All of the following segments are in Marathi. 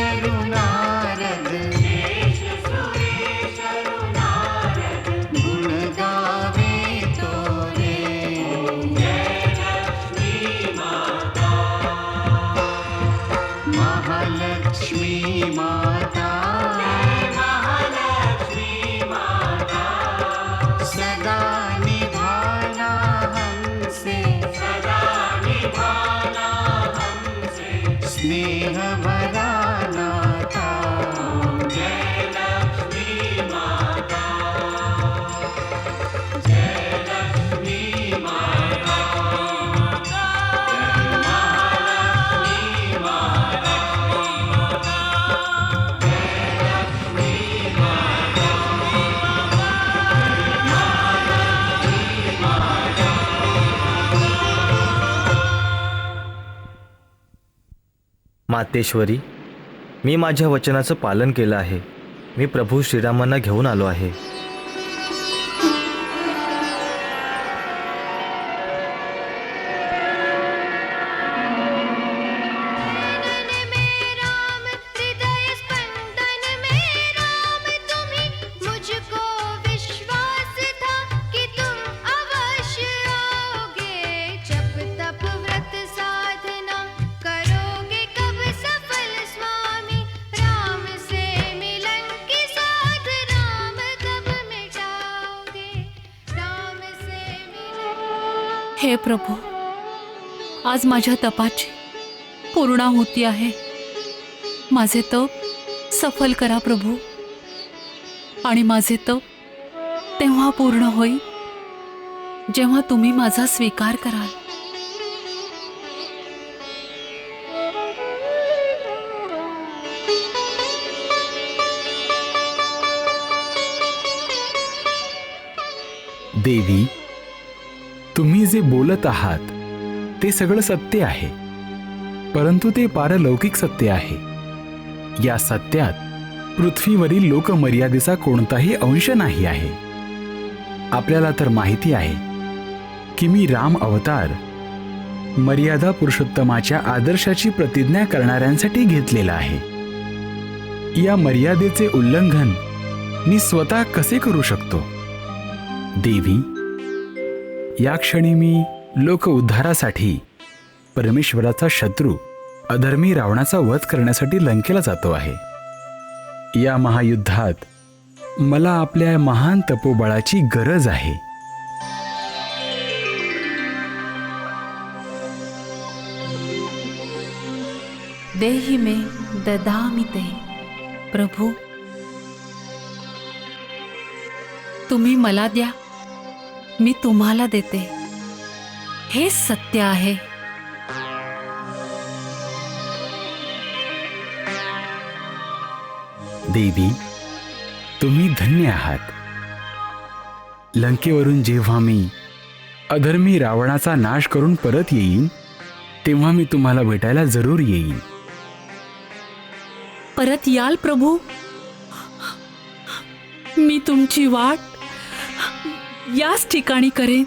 耶鲁娜。मातेश्वरी मी माझ्या वचनाचं पालन केलं आहे. मी प्रभू श्रीरामांना घेऊन आलो आहे. हे प्रभू आज माझ्या तपाची पूर्णाहुती आहे. माझे तप सफल करा प्रभू. आणि माझे तप तेव्हा पूर्ण होईल जेव्हा तुम्ही माझा स्वीकार कराल. देवी तुम्ही जे बोलत आहात ते सगळं सत्य आहे. परंतु ते पारलौकिक सत्य आहे. या सत्यात पृथ्वीवरील लोकमर्यादेचा कोणताही अंश नाही आहे. आपल्याला तर माहिती आहे की मी राम अवतार मर्यादा पुरुषोत्तमाच्या आदर्शाची प्रतिज्ञा करणाऱ्यांसाठी घेतलेला आहे. या मर्यादेचे उल्लंघन मी स्वतः कसे करू शकतो? देवी या क्षणी मी लोक उद्धारासाठी परमेश्वराचा शत्रू अधर्मी रावणाचा वध करण्यासाठी लंकेला जातो आहे. या महायुद्धात मला आपल्या महान तपोबळाची गरज आहे. देही मे ददामि ते प्रभू. तुम्ही मला द्या. मी तुम्हाला देते. हेच सत्य आहे. देवी तुम्ही धन्य आहात. लंकेवरून जेव्हा मी अधर्मी रावणाचा नाश करून परत येईन तेव्हा मी तुम्हाला भेटायला जरूर येईन. परत याल प्रभू? मी तुमची वाट याच ठिकाणी करेन.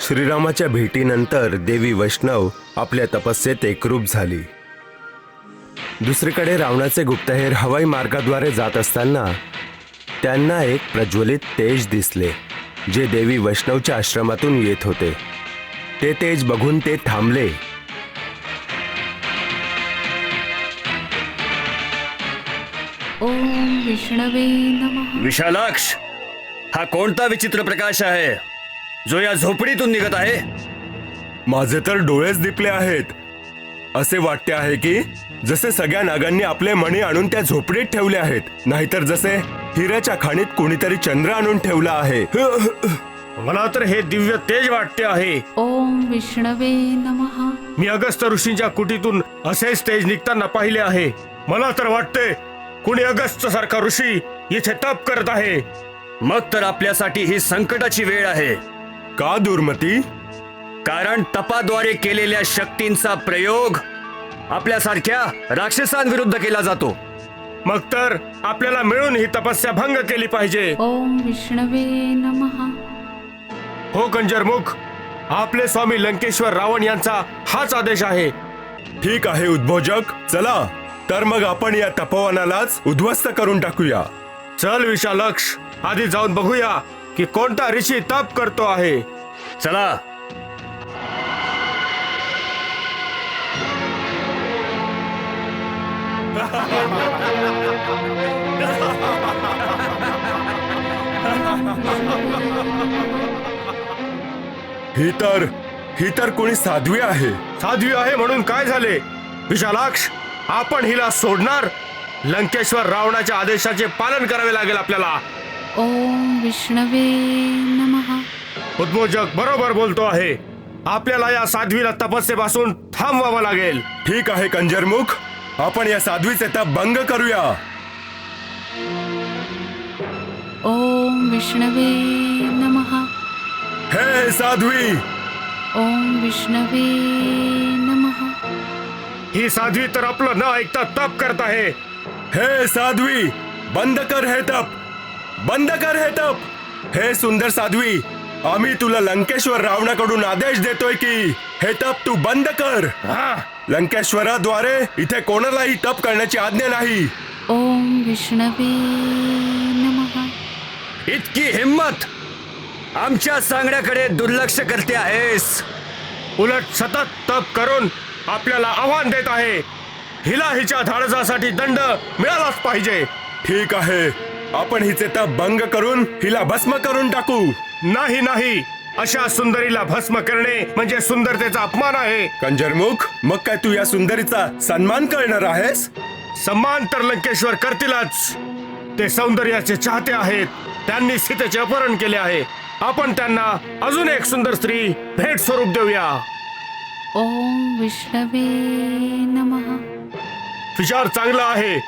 श्रीरामाच्या भेटीनंतर देवी वैष्णव आपल्या तपस्येत एकरूप झाली. दुसरीकडे रावणाचे गुप्तहेर हवाई मार्गाद्वारे जात असताना त्यांना एक प्रज्वलित तेज दिसले जे देवी वैष्णवच्या आश्रमातून येत होते. ते तेज बघून ते थांबले. ओम विष्णवे नमः. विशालाक्ष हा कोणता विचित्र प्रकाश आहे? जो या झोपडीतून निघत आहे? माझे तर डोळेच दिपले आहेत. असे वाटते आहे की जसे सगळ्या नागांनी आपले मणी आणून त्या झोपडीत ठेवले आहेत नाहीतर जसे हिऱ्याच्या खाणीत कोणीतरी चंद्र आणून ठेवला आहे. मला तर हे दिव्य तेज वाटते आहे. ओम विष्णवे नमः. मी अगस्त ऋषींच्या कुटीतून असेच तेज निघताना पाहिले आहे. मला तर वाटते कुणी अगस्त सारखा ऋषी येथे तप करत आहे. मग तर आपल्यासाठी ही संकटाची वेळ आहे. का दुर्मती? कारण तपाद्वारे केलेल्या शक्तींचा प्रयोग आपल्यासारख्या राक्षसांविरुद्ध केला जातो. मग तर आपल्याला मिळून ही तपस्या भंग केली पाहिजे. ओम विष्णवे नमः. हो कंजरमुख. आपले स्वामी लंकेश्वर रावण यांचा हाच आदेश आहे. ठीक आहे उद्भोजक. चला. तर मग आपण या तपोवनालाच उद्ध्वस्त करून टाकूया. चल विशालक्ष आधी जाऊन बघूया की कोणता ऋषी तप करतो आहे. चला. ही तर ही तर कोणी साध्वी आहे? साध्वी आहे म्हणून काय झाले? विशालाक्ष आपण हिला सोडणार? लंकेश्वर रावणाच्या आदेशाचे पालन करावे लागेल आपल्याला. ओम विष्णवे नमः. बरोबर बोलतो आहे. आपल्याला या साध्वीला तपस्येपासून थांबवावं लागेल. ठीक आहे कंजरमुख. आपण या साध्वीचे तप भंग करूया. ॐ विष्णवे हे साध्वी! ॐ विष्णवे नमः. ही साध्वी तर आपलं न ऐकता तप करत आहे. हे साध्वी बंद कर हे तप. बंद कर हे तप. हे सुंदर साध्वी आम्ही तुला लंकेश्वर रावणाकडून आदेश देतोय की हे तप तू बंद कर. हा. लंकेश्वराद्वारे इथे कोणालाही तप करण्याची आज्ञा नाही. ॐ विष्णवे नमः. इतकी हिम्मत! आमच्या सांगण्याकडे दुर्लक्ष करते आहेस. उलट सतत तप करून आपल्याला आव्हान देत आहे. हिला हिच्या धाडसासाठी दंड मिळालाच पाहिजे. ठीक आहे. आपण हिचे तप भंग करून हिला भस्म करून टाकू. नाही नाही. अशा सुंदरीला भस्म करणे म्हणजे सुंदरतेचा अपमान आहे. कंजरमुख मग काय तू या सुंदरीचा सन्मान करणार आहेस? सम्मान तर लंकेश्वर करतीलच. ते सौंदर्याचे चाहते आहेत. त्यांनी सीतेचे अपहरण केले आहे. आपण त्यांना अजून एक सुंदर स्त्री भेट स्वरूप देऊया. ॐ विष्णवे नमः. विचार चांगला आहे.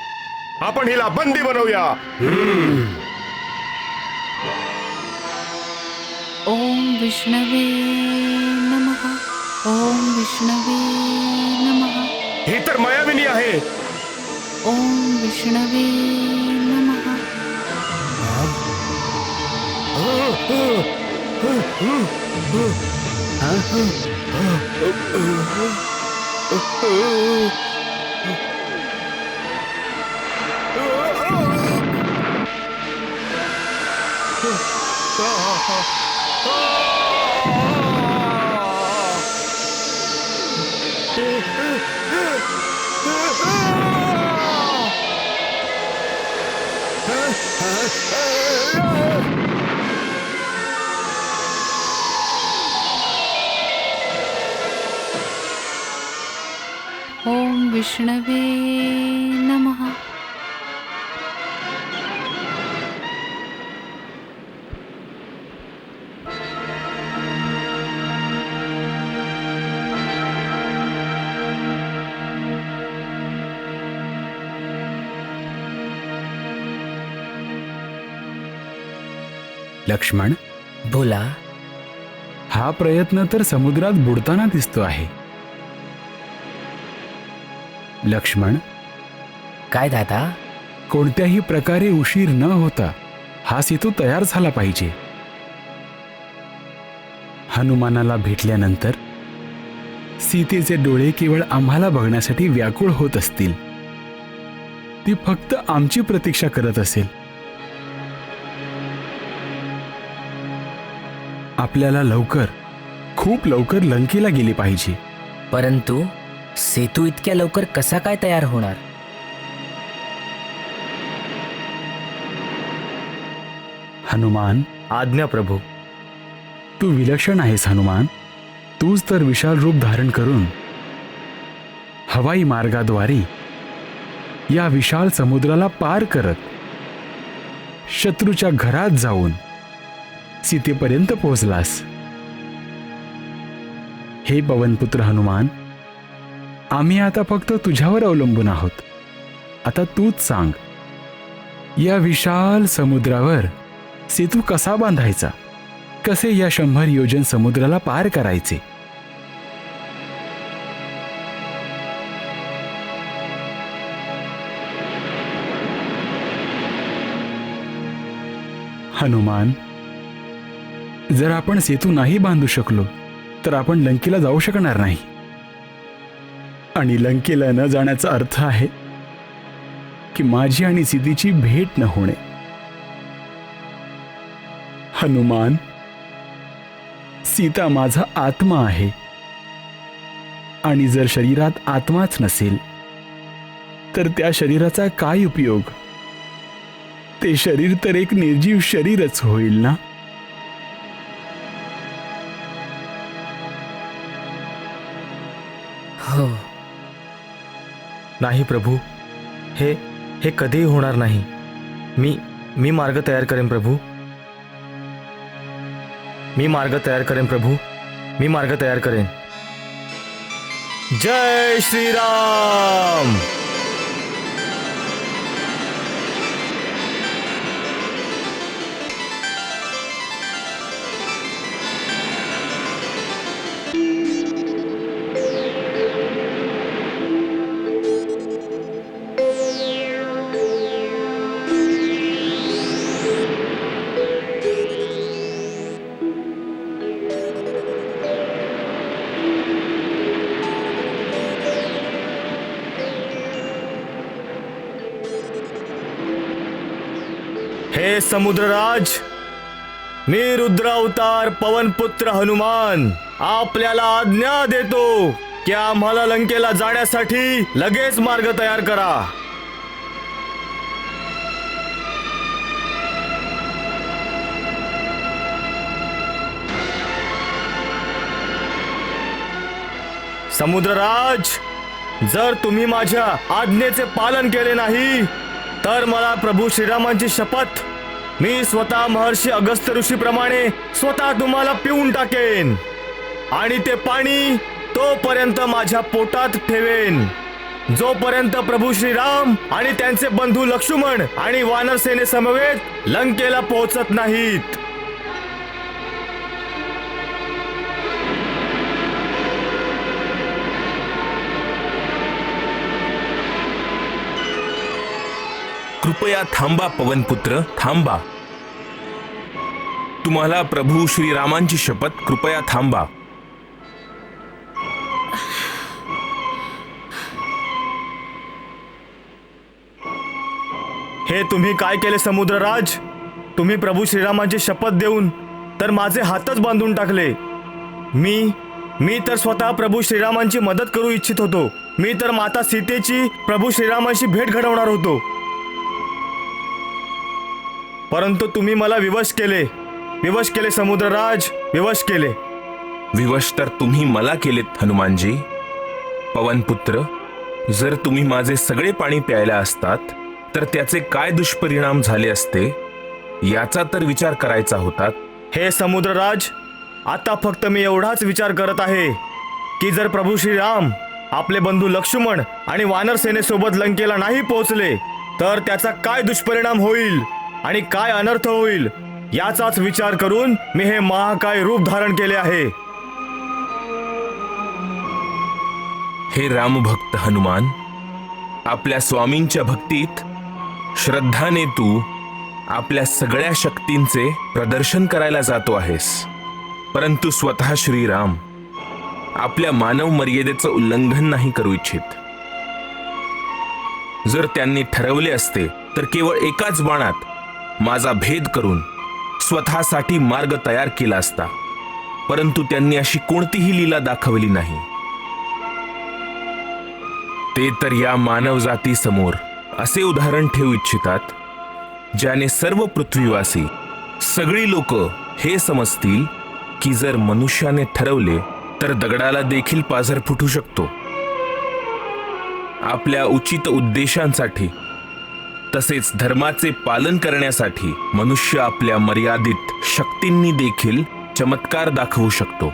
आपण हिला बंदी बनवूया. ॐ विष्णवे नमः. ॐ विष्णवे नमः. ही तर मायाविनी आहे. ॐ विष्णवे नमः ॐ विष्णवे नमः. लक्ष्मण बोला. हा प्रयत्न तर समुद्रात बुडताना दिसतो आहे. लक्ष्मण. काय दादा? कोणत्याही प्रकारे उशीर न होता हा सेतू तयार झाला पाहिजे. हनुमानाला भेटल्यानंतर सीतेचे डोळे केवळ आम्हाला बघण्यासाठी व्याकुळ होत असतील. ती फक्त आमची प्रतीक्षा करत असेल. आपल्याला लवकर खूप लवकर लंकेला गेले पाहिजे. परंतु सेतू इतक्या लवकर कसा काय तयार होणार? हनुमान आज्ञा प्रभू. तू विलक्षण आहेस हनुमान. तूच तर विशाल रूप धारण करून हवाई मार्गाद्वारे या विशाल समुद्राला पार करत शत्रूच्या घरात जाऊन सीतेपर्यंत पोहोचलास. हे पवनपुत्र हनुमान आम्ही आता फक्त तुझ्यावर अवलंबून आहोत. आता तूच सांग या विशाल समुद्रावर सेतू कसा बांधायचा? कसे या शंभर योजन समुद्राला पार करायचे? हनुमान जर आपण सेतू नाही बांधू शकलो तर आपण लंकेला जाऊ शकणार नाही. आणि लंकेला न जाण्याचा अर्थ आहे की माझी आणि सिद्धीची भेट न होणे. हनुमान सीता माझा आत्मा आहे आणि जर शरीरात आत्माच नसेल तर त्या शरीराचा काय उपयोग? ते शरीर तर एक निर्जीव शरीरच होईल ना? नाही प्रभू. हे हे कधीही होणार नाही. मी मी मार्ग तयार करेन प्रभू. मी मार्ग तयार करेन प्रभू. मी मार्ग तयार करेन. जय श्रीराम! समुद्रराज मी रुद्र अवतार पवनपुत्र हनुमान आपल्याला आज्ञा देतो की आम्हाला लंकेला जाण्यासाठी लगेच मार्ग तयार करा. समुद्रराज जर तुम्ही माझ्या आज्ञेचे पालन केले नाही तर मला प्रभू श्रीरामांची शपथ मी स्वतः महर्षी अगस्त ऋषीप्रमाणे स्वतः तुम्हाला पिऊन टाकेन. आणि ते पाणी तोपर्यंत माझ्या पोटात ठेवेन. जोपर्यंत प्रभू श्रीराम आणि त्यांचे बंधू लक्ष्मण आणि वानर सेनेसमवेत लंकेला पोहोचत नाहीत. कृपया थांबा पवनपुत्र थांबा. तुम्हाला प्रभू श्रीरामांची शपथ कृपया थांबा. हे तुम्ही काय केले समुद्रराज? तुम्ही प्रभू श्रीरामांची शपथ देऊन तर माझे हातच बांधून टाकले. मी मी तर स्वतः प्रभू श्रीरामांची मदत करू इच्छित होतो. मी तर माता सीतेची प्रभू श्रीरामांशी भेट घडवणार होतो. परंतु तुम्ही मला विवश केले. विवश केले समुद्रराज विवश केले. विवश तर तुम्ही मला केलेत हनुमानजी. पवनपुत्र जर तुम्ही माझे सगळे पाणी प्यायला असतात तर त्याचे काय दुष्परिणाम झाले असते? याचा तर विचार करायचा होतात हे समुद्रराज आता फक्त मी एवढाच विचार करत आहे की जर प्रभू श्रीराम आपले बंधू लक्ष्मण आणि वानर सेनेसोबत लंकेला नाही पोहोचले तर त्याचा काय दुष्परिणाम होईल आणि काय अनर्थ होईल? याचाच विचार करून मी हे महाकाय रूप धारण केले आहे. हे रामभक्त हनुमान आपल्या स्वामींच्या भक्तीत श्रद्धाने तू आपल्या सगळ्या शक्तींचे प्रदर्शन करायला जातो आहेस. परंतु स्वतः श्रीराम आपल्या मानव मर्यादेचं उल्लंघन नाही करू इच्छित. जर त्यांनी ठरवले असते तर केवळ एकाच बाणात माझा भेद करून स्वतःसाठी मार्ग तयार केला असता परंतु त्यांनी अशी कोणतीही लीला दाखवली नाही. ते तर या मानव समोर असे उदाहरण ठेवू इच्छितात ज्याने सर्व पृथ्वीवासी सगळी लोक हे समजतील की जर मनुष्याने ठरवले तर दगडाला देखील पाझर फुटू शकतो. आपल्या उचित उद्देशांसाठी तसेच धर्माचे पालन करण्यासाठी मनुष्य आपल्या मर्यादित शक्तींनी देखील चमत्कार दाखवू शकतो.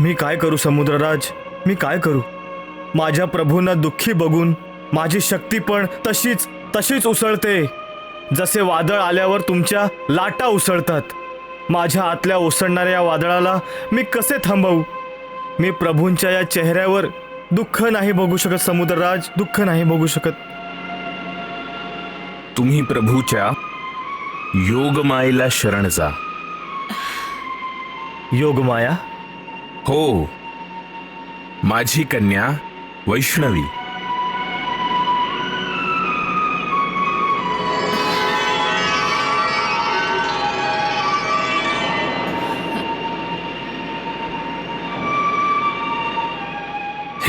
मी काय करू समुद्रराज? मी काय करू? माझ्या प्रभूंना दुःखी बघून माझी शक्ती पण तशीच तशीच उसळते. जसे वादळ आल्यावर तुमच्या लाटा उसळतात. माझ्या आतल्या ओसळणाऱ्या या वादळाला मी कसे थांबवू? मी प्रभूंच्या या चेहऱ्यावर दुःख नाही बघू शकत समुद्रराज दुःख नाही बघू शकत. तुम्ही प्रभूच्या योगमायेला शरण जा. योगमाया? हो. माझी कन्या वैष्णवी.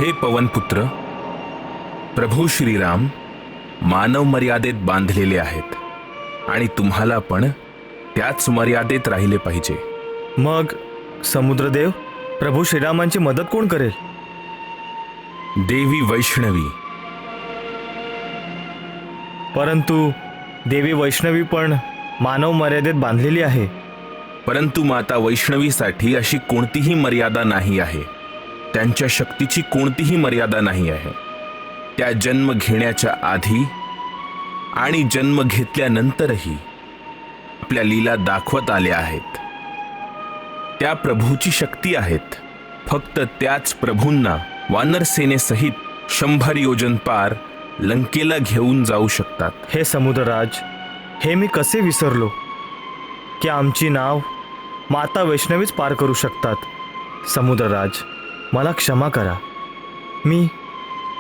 हे पवनपुत्र प्रभू श्रीराम मानव मर्यादेत बांधलेले आहेत आणि तुम्हाला पण त्याच मर्यादेत राहिले पाहिजे. मग समुद्रदेव प्रभू श्रीरामांची मदत कोण करेल? देवी वैष्णवी. परंतु देवी वैष्णवी पण मानव मर्यादेत बांधलेली आहे. परंतु माता वैष्णवीसाठी अशी कोणतीही मर्यादा नाही आहे. त्यांच्या शक्तीची कोणतीही मर्यादा नाही आहे. त्या जन्म घेण्याच्या आधी आणि जन्म घेतल्यानंतरही आपल्या लीला दाखवत आल्या आहेत. त्या प्रभूची शक्ती आहेत. फक्त त्याच प्रभूंना वानर सेनेसहित शंभर योजन पार लंकेला घेऊन जाऊ शकतात. हे समुद्रराज हे मी कसे विसरलो? की आमची नाव माता वैष्णवीच पार करू शकतात? समुद्रराज मला क्षमा करा. मी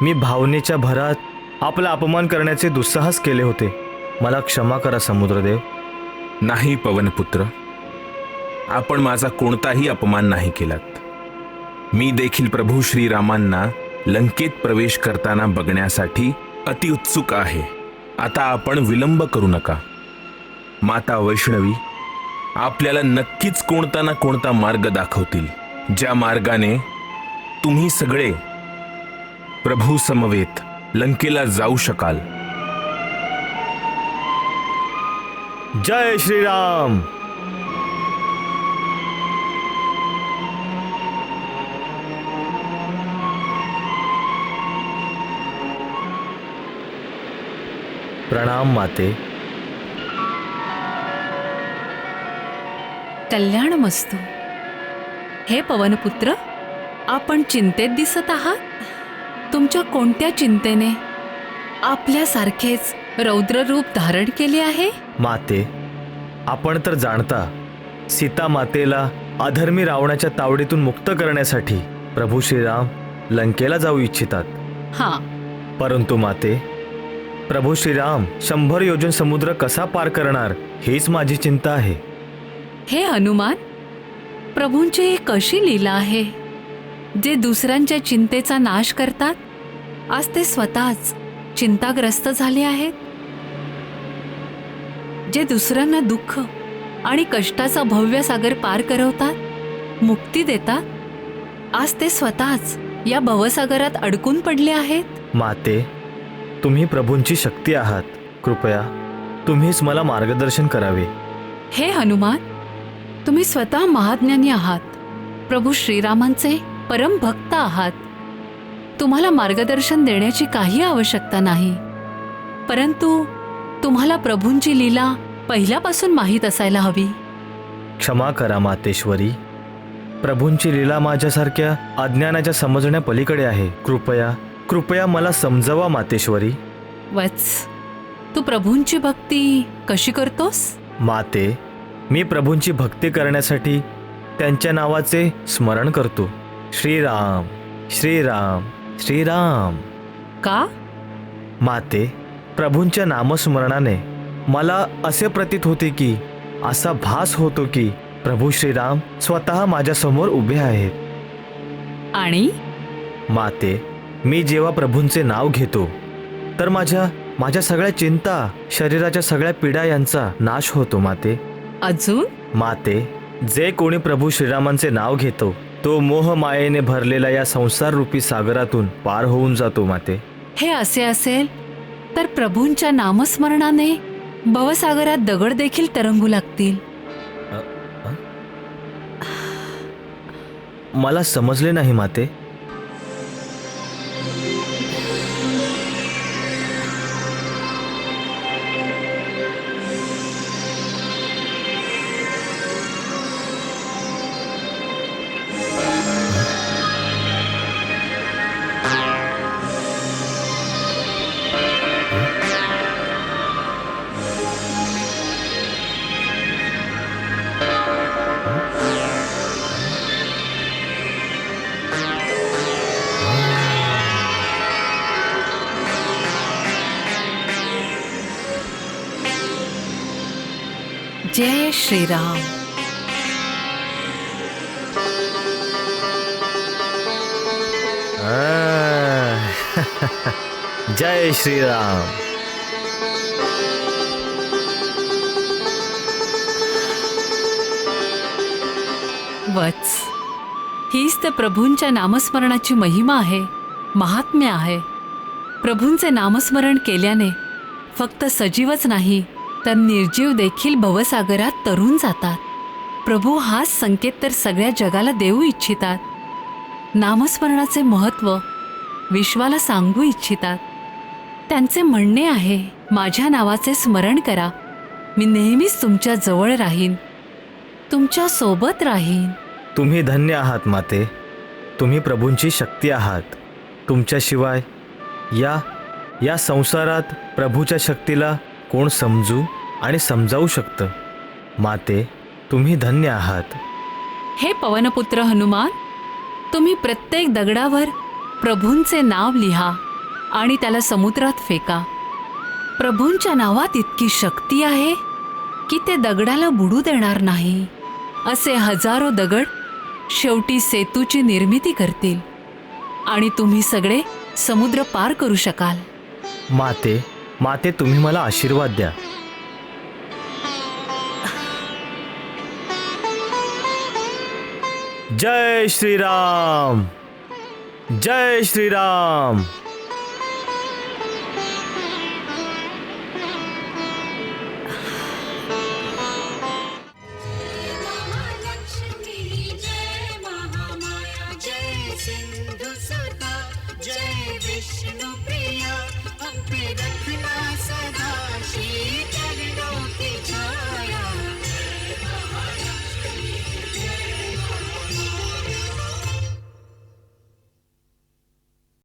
मी भावनेच्या भरात आपला अपमान करण्याचे दुस्साहस केले होते. मला क्षमा करा समुद्रदेव. नाही पवनपुत्र. आपण माझा कोणताही अपमान नाही केलात. मी देखील प्रभू श्रीरामांना लंकेत प्रवेश करताना बघण्यासाठी अतिउत्सुक आहे. आता आपण विलंब करू नका. माता वैष्णवी आपल्याला नक्कीच कोणता ना कोणता मार्ग दाखवतील ज्या मार्गाने तुम्ही सगळे प्रभू समवेत लंकेला जाऊ शकाल. जय श्रीराम! प्रणाम माते. कल्याण मस्तू हे पवनपुत्र आपण चिंतेत दिसत आहात? तुमच्या कोणत्या चिंतेने? आपल्यासारखेच रौद्र रूप धारण केले आहे? माते आपण तर जाणता सीता मातेला अधर्मी रावणाच्या तावडीतून मुक्त करण्यासाठी प्रभू श्रीराम लंकेला जाऊ इच्छितात. हां. परंतु माते प्रभू श्रीराम शंभर योजन समुद्र कसा पार करणार हीच माझी चिंता आहे. हे हनुमान प्रभूंची ही कशी लीला आहे? जे दुसऱ्यांच्या चिंतेचा नाश करतात आज ते स्वतःच चिंताग्रस्त झाले आहेत. जे दुसऱ्यांना दुःख आणि कष्टाचा भव्य सागर पार करवतात मुक्ती देतात आज ते स्वतःच या भवसागरात अडकून पडले आहेत. माते तुम्ही प्रभूंची शक्ती आहात. कृपया तुम्हीच मला मार्गदर्शन करावे. हे हनुमान तुम्ही स्वतः महाज्ञानी आहात. प्रभू श्रीरामांचे परम भक्त आहात. तुम्हाला मार्गदर्शन देण्याची काही आवश्यकता नाही. परंतु तुम्हाला प्रभूंची लीला पहिल्यापासून माहीत असायला हवी. क्षमा करा मातेश्वरी. प्रभूंची लीला माझ्यासारख्या अज्ञानाच्या समजण्या पलीकडे आहे. कृपया कृपया मला समजवा मातेश्वरी. वत्स तू प्रभूंची भक्ती कशी करतोस? माते मी प्रभूंची भक्ती करण्यासाठी त्यांच्या नावाचे स्मरण करतो. श्रीराम श्रीराम श्रीराम. का? माते प्रभूंच्या नामस्मरणाने मला असे प्रतीत होते की असा भास होतो की प्रभू श्रीराम स्वतः माझ्यासमोर उभे आहेत. आणि? माते मी जेव्हा प्रभूंचे नाव घेतो तर माझ्या माझ्या सगळ्या चिंता शरीराच्या सगळ्या पीडा यांचा नाश होतो माते. अजून? माते जे कोणी प्रभू श्रीरामांचे नाव घेतो तो मोह मायेने भरलेल्या या संसार रूपी सागरातून पार होऊन जातो माते. हे असे असेल तर प्रभूंच्या नामस्मरणाने भवसागरात दगड देखील तरंगू लागतील. मला समजले नाही माते. जय श्रीराम. जय श्रीराम. वत्स हीच तर प्रभूंच्या नामस्मरणाची महिमा आहे महात्म्य आहे. प्रभूंचे नामस्मरण केल्याने फक्त सजीवच नाही तर निर्जीव देखील भवसागरात तरून जातात. प्रभू हाच संकेत तर सगळ्या जगाला देऊ इच्छितात. नामस्मरणाचे महत्त्व विश्वाला सांगू इच्छितात. त्यांचे म्हणणे आहे माझ्या नावाचे स्मरण करा. मी नेहमीच तुमच्या जवळ राहीन. तुमच्यासोबत राहीन. तुम्ही धन्य आहात माते. तुम्ही प्रभूंची शक्ती आहात. तुमच्याशिवाय या या संसारात प्रभूच्या शक्तीला कोण समजू आणि समजावू शकतं? माते तुम्ही धन्य आहात. हे पवनपुत्र हनुमान तुम्ही प्रत्येक दगडावर प्रभूंचे नाव लिहा आणि त्याला समुद्रात फेका. प्रभूंच्या नावात इतकी शक्ती आहे की ते दगडाला बुडू देणार नाही असे हजारो दगड शेवटी सेतूची निर्मिती करतील आणि तुम्ही सगळे समुद्र पार करू शकाल. माते माते तुम्ही मला आशीर्वाद द्या. जय श्रीराम. जय श्रीराम.